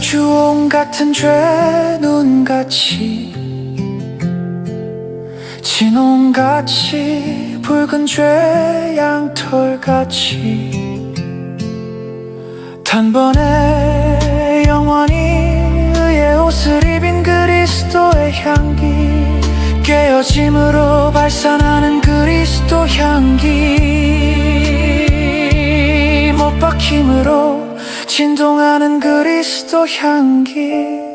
주홍 같은 죄 눈같이 진홍같이 붉은 죄 양털같이. 단번에 영원히 의의 옷을 입인 그리스도의 향기 깨어짐으로 발산하는 그리스도 향기. 못 박힘으로 진동하는 그리스도 향기